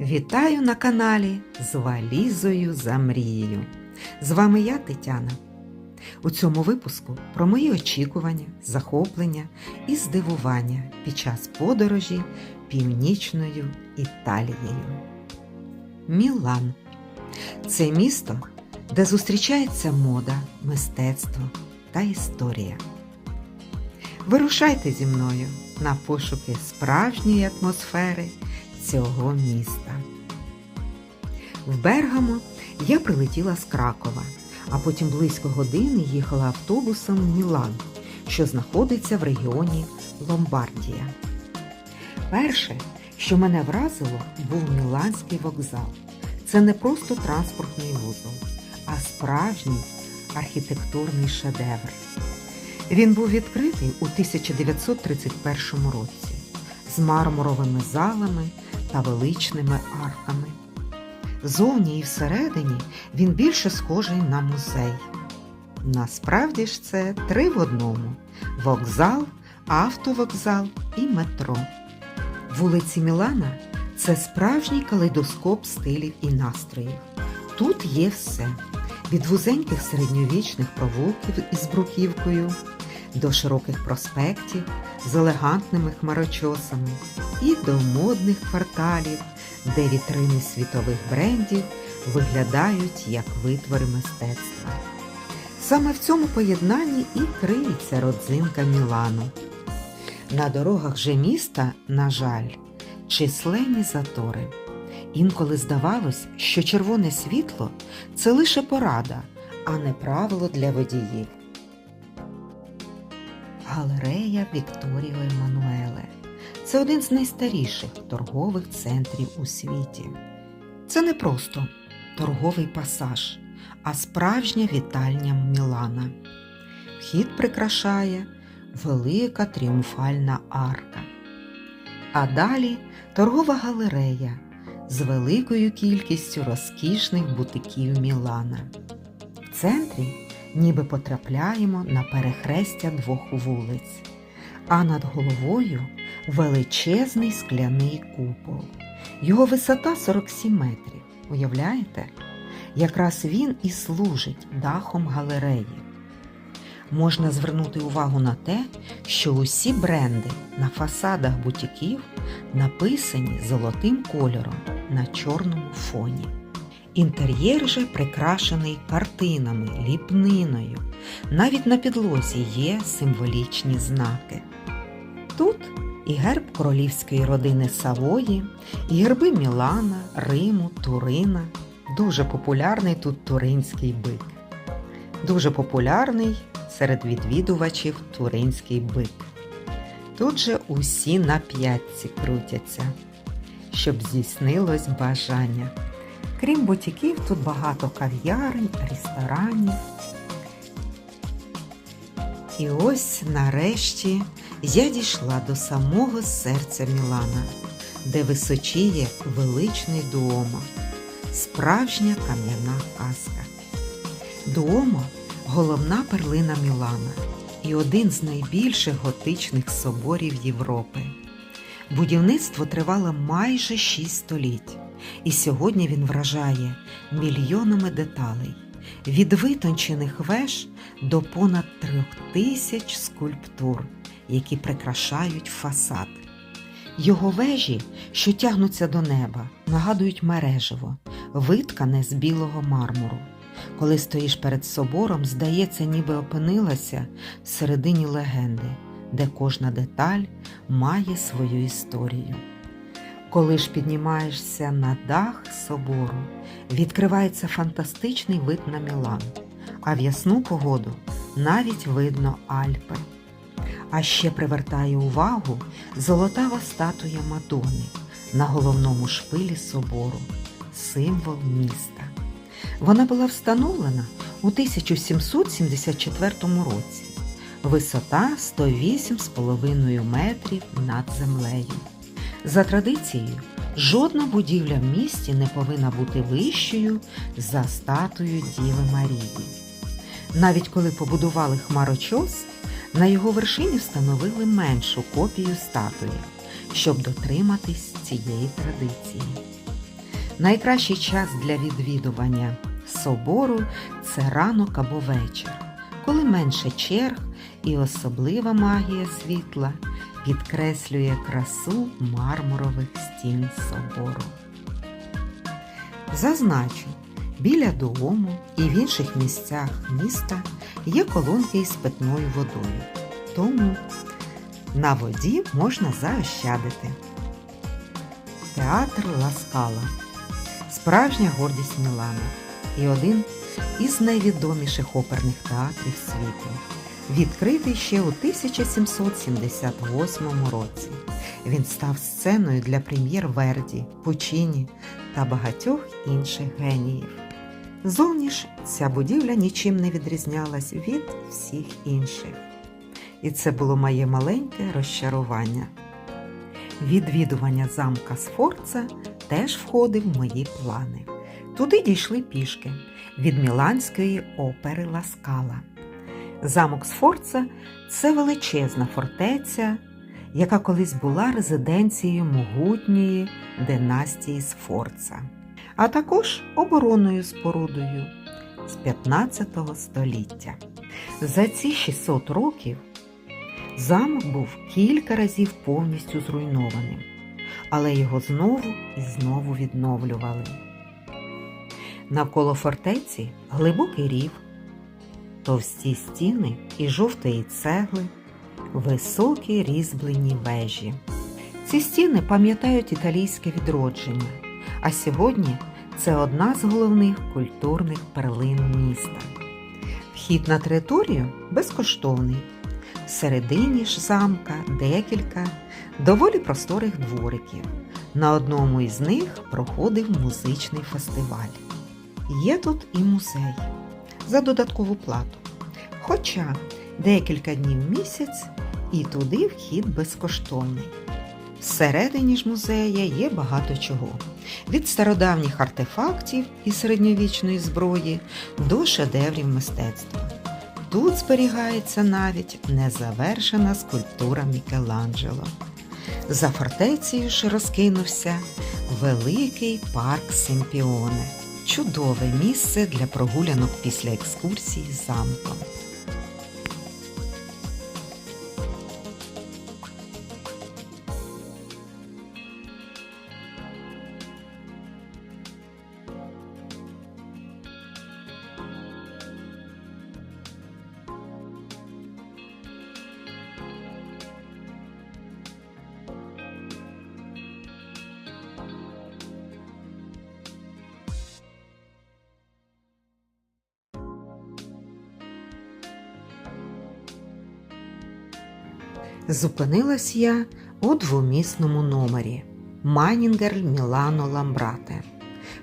Вітаю на каналі з валізою за мрією. З вами я, Тетяна. У цьому випуску про мої очікування, захоплення і здивування під час подорожі північною Італією. Мілан це місто, де зустрічається мода, мистецтво та історія. Вирушайте зі мною на пошуки справжньої атмосфери цього міста. В Бергамо я прилетіла з Кракова, а потім близько години їхала автобусом в Мілан, що знаходиться в регіоні Ломбардія. Перше, що мене вразило, був Міланський вокзал. Це не просто транспортний вузол, а справжній архітектурний шедевр. Він був відкритий у 1931 році з мармуровими залами та величними арками. Зовні і всередині він більше схожий на музей. Насправді ж це три в одному: вокзал, автовокзал і метро. Вулиці Мілана це справжній калейдоскоп стилів і настроїв. Тут є все: від вузеньких середньовічних провулків із бруківкою до широких проспектів з елегантними хмарочосами і до модних кварталів, де вітрини світових брендів виглядають як витвори мистецтва. Саме в цьому поєднанні і криється родзинка Мілану. На дорогах же міста, на жаль, численні затори. Інколи здавалось, що червоне світло це лише порада, а не правило для водіїв. Галерея Вікторіо Еммануеле це один з найстаріших торгових центрів у світі. Це не просто торговий пасаж, а справжня вітальня Мілана. Вхід прикрашає велика тріумфальна арка. А далі торгова галерея з великою кількістю розкішних бутиків Мілана. В центрі ніби потрапляємо на перехрестя двох вулиць, а над головою величезний скляний купол. Його висота 47 метрів. Уявляєте? Якраз він і служить дахом галереї. Можна звернути увагу на те, що усі бренди на фасадах бутіків написані золотим кольором на чорному фоні. Інтер'єр же прикрашений картинами, ліпниною. Навіть на підлозі є символічні знаки. Тут і герб королівської родини Савої, і герби Мілана, Риму, Турина. Дуже популярний тут туринський бик. Дуже популярний серед відвідувачів туринський бик. Тут же усі на п'ятці крутяться, щоб здійснилось бажання. Крім бутіків, тут багато кав'ярень, ресторанів. І ось нарешті я дійшла до самого серця Мілана, де височіє величний Дуомо, справжня кам'яна казка. Дуомо головна перлина Мілана і один з найбільших готичних соборів Європи. Будівництво тривало майже шість століть, і сьогодні він вражає мільйонами деталей, від витончених веж до понад трьох тисяч скульптур, які прикрашають фасад. Його вежі, що тягнуться до неба, нагадують мережево, виткане з білого мармуру. Коли стоїш перед собором, здається, ніби опинилася всередині легенди, де кожна деталь має свою історію. Коли ж піднімаєшся на дах собору, відкривається фантастичний вид на Мілан, а в ясну погоду навіть видно Альпи. А ще привертає увагу золотава статуя Мадони на головному шпилі собору, символ міста. Вона була встановлена у 1774 році. Висота 108,5 метрів над землею. За традицією, жодна будівля в місті не повинна бути вищою за статую Діви Марії. Навіть коли побудували хмарочос, на його вершині встановили меншу копію статуї, щоб дотриматись цієї традиції. Найкращий час для відвідування собору це ранок або вечір, коли менше черг і особлива магія світла підкреслює красу мармурових стін собору. Зазначу, біля дому і в інших місцях міста є колонки із питною водою, тому на воді можна заощадити. Театр Ласкала справжня гордість Мілана і один із найвідоміших оперних театрів світу, відкритий ще у 1778 році. Він став сценою для прем'єр Верді, Пучіні та багатьох інших геніїв. Зовні ж ця будівля нічим не відрізнялась від всіх інших. І це було моє маленьке розчарування. Відвідування замка Сфорца теж входив в мої плани. Туди дійшли пішки від Міланської опери Ласкала. Замок Сфорца це величезна фортеця, яка колись була резиденцією могутньої династії Сфорца, а також оборонною спорудою з 15 століття. За ці 600 років замок був кілька разів повністю зруйнованим, але його знову і знову відновлювали. Навколо фортеці глибокий рів, товсті стіни і жовтої цегли, високі різьблені вежі. Ці стіни пам'ятають італійське відродження, а сьогодні це одна з головних культурних перлин міста. Вхід на територію безкоштовний. Всередині ж замка декілька доволі просторих двориків. На одному із них проходив музичний фестиваль. Є тут і музей за додаткову плату. Хоча декілька днів в місяць і туди вхід безкоштовний. Всередині ж музея є багато чого: від стародавніх артефактів і середньовічної зброї до шедеврів мистецтва. Тут зберігається навіть незавершена скульптура Мікеланджело. За фортецею ж розкинувся великий парк Семпіоне, чудове місце для прогулянок після екскурсії замком. Зупинилась я у двомісному номері Манінгер Мілано Ламбрате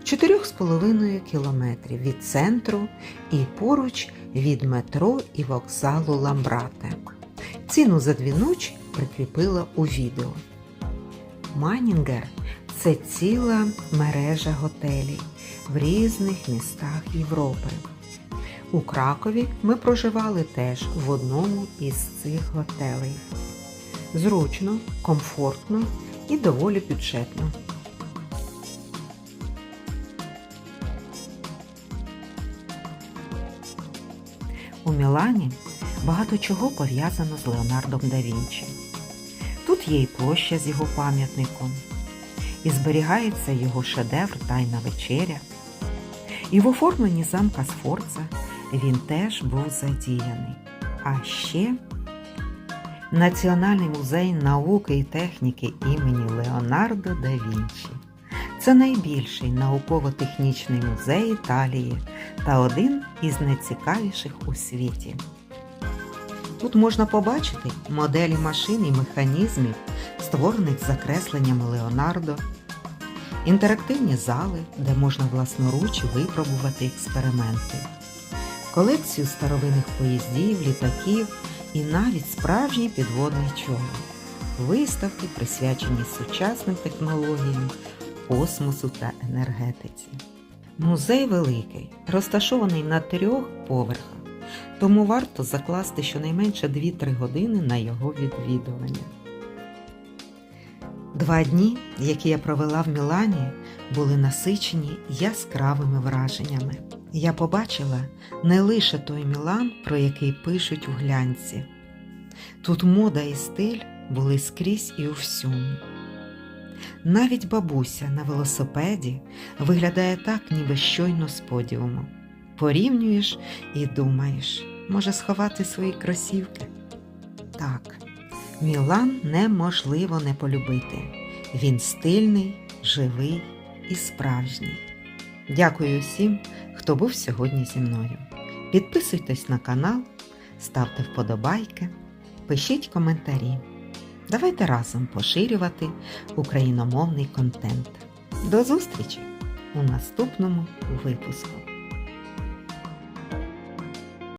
в 4,5 кілометрів від центру і поруч від метро і вокзалу Ламбрате. Ціну за дві ночі прикріпила у відео. Манінгер це ціла мережа готелів в різних містах Європи. У Кракові ми проживали теж в одному із цих готелей. Зручно, комфортно і доволі бюджетно. У Мілані багато чого пов'язано з Леонардом да Вінчі. Тут є і площа з його пам'ятником, і зберігається його шедевр Тайна вечеря. І в оформленні замка Сфорца він теж був задіяний. А ще Національний музей науки і техніки імені Леонардо да Вінчі. Це найбільший науково-технічний музей Італії та один із найцікавіших у світі. Тут можна побачити моделі машин і механізмів, створених за кресленнями Леонардо, інтерактивні зали, де можна власноруч випробувати експерименти, колекцію старовинних поїздів, літаків і навіть справжній підводний човен, виставки, присвячені сучасним технологіям, космосу та енергетиці. Музей великий, розташований на трьох поверхах, тому варто закласти щонайменше 2-3 години на його відвідування. Два дні, які я провела в Мілані, були насичені яскравими враженнями. Я побачила не лише той Мілан, про який пишуть у глянці. Тут мода і стиль були скрізь і всьому. Навіть бабуся на велосипеді виглядає так, ніби щойно з подіуму. Порівнюєш і думаєш, може сховати свої кросівки? Так, Мілан неможливо не полюбити. Він стильний, живий і справжній. Дякую всім, хто був сьогодні зі мною. Підписуйтесь на канал, ставте вподобайки, пишіть коментарі. Давайте разом поширювати україномовний контент. До зустрічі у наступному випуску.